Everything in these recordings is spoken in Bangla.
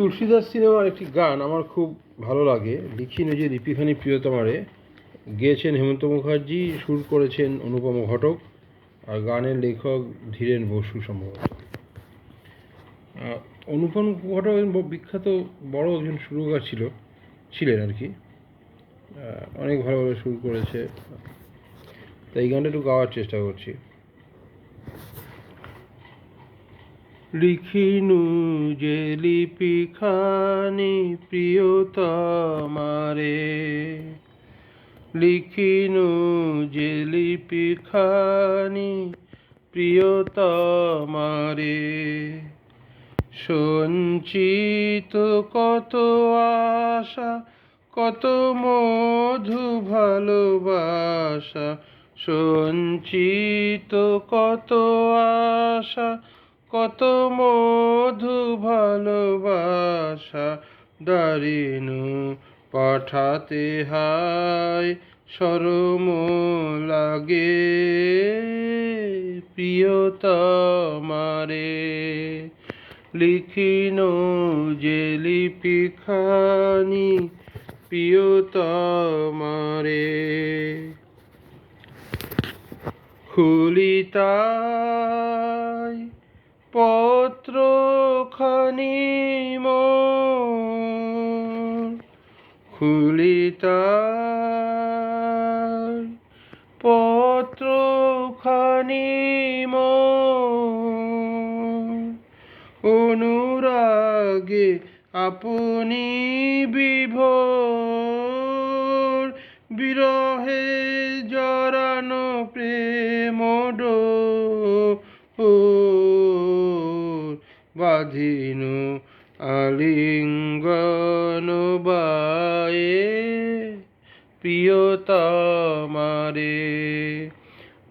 তুলসীদাস সিনেমার একটি গান আমার খুব ভালো লাগে। লিখি নিজে লিপিখানি প্রিয়তমারে। গেয়েছেন হেমন্ত মুখার্জি, সুর করেছেন অনুপম ঘটক, আর গানের লেখক ধীরেন বসু সম্ভবত। অনুপম ঘটক বিখ্যাত বড় একজন সুরকার ছিল, ছিলেন আর কি। অনেক ভালোভাবে সুর করেছে। তাই এই গানটা একটু গাওয়ার চেষ্টা করছি। লিখিনু যে লিপি খানি প্রিয়তমারে। লিখিনু যে লিপি খানি প্রিয়তমারে। সঞ্চিত কত আশা, কত মধু ভালোবাসা। সঞ্চিত কত আশা কত মধু ভালোবাসা দারিনু পাঠাতে হায় সরম লাগে প্রিয়তমারে, লিখিন যে লিপি খানি প্রিয়তমারে। খুলিতাই খুলিতাই পত্র খানি অনুরাগে আপনি বিভোর বিরহে জরানো প্রেম বাধিনু আলিঙ্গন বায়ে প্রিয়তমারে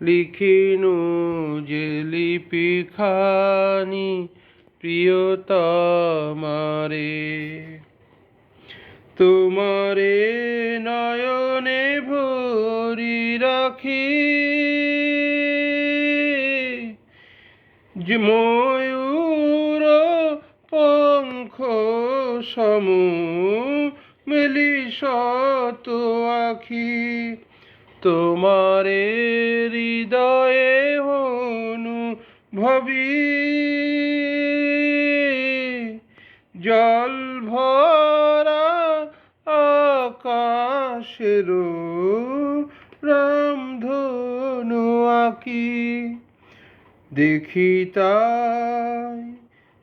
লিখিনু যে লিপি খানি প্রিয়তমারে। তোমারে নয়নে ভরি রাখি ময়ূর পঙ্খ সমু মেলি শত আখি তোমারে হৃদয়ে হনু ভবি জল ভরা আকাশের রামধনু আঁকি দেখি তাই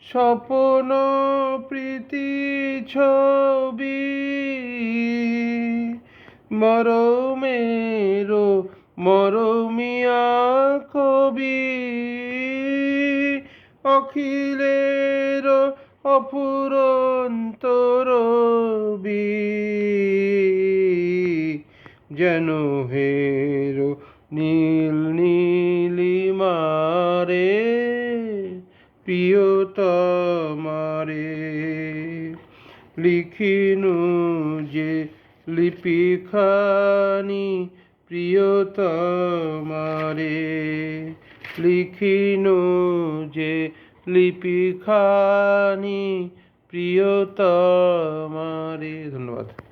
স্বপ্ন প্রীতি ছবি মরমেরো মরমিয়া কবি অখিলের অপুরন্তরবি যেন হেরো নীল নীলিমারে প্রিয়তমারে। লিখিনু যে লিপি খানি প্রিয়তমারে। লিখিনু যে লিপি খানি প্রিয়তমারে। ধন্যবাদ।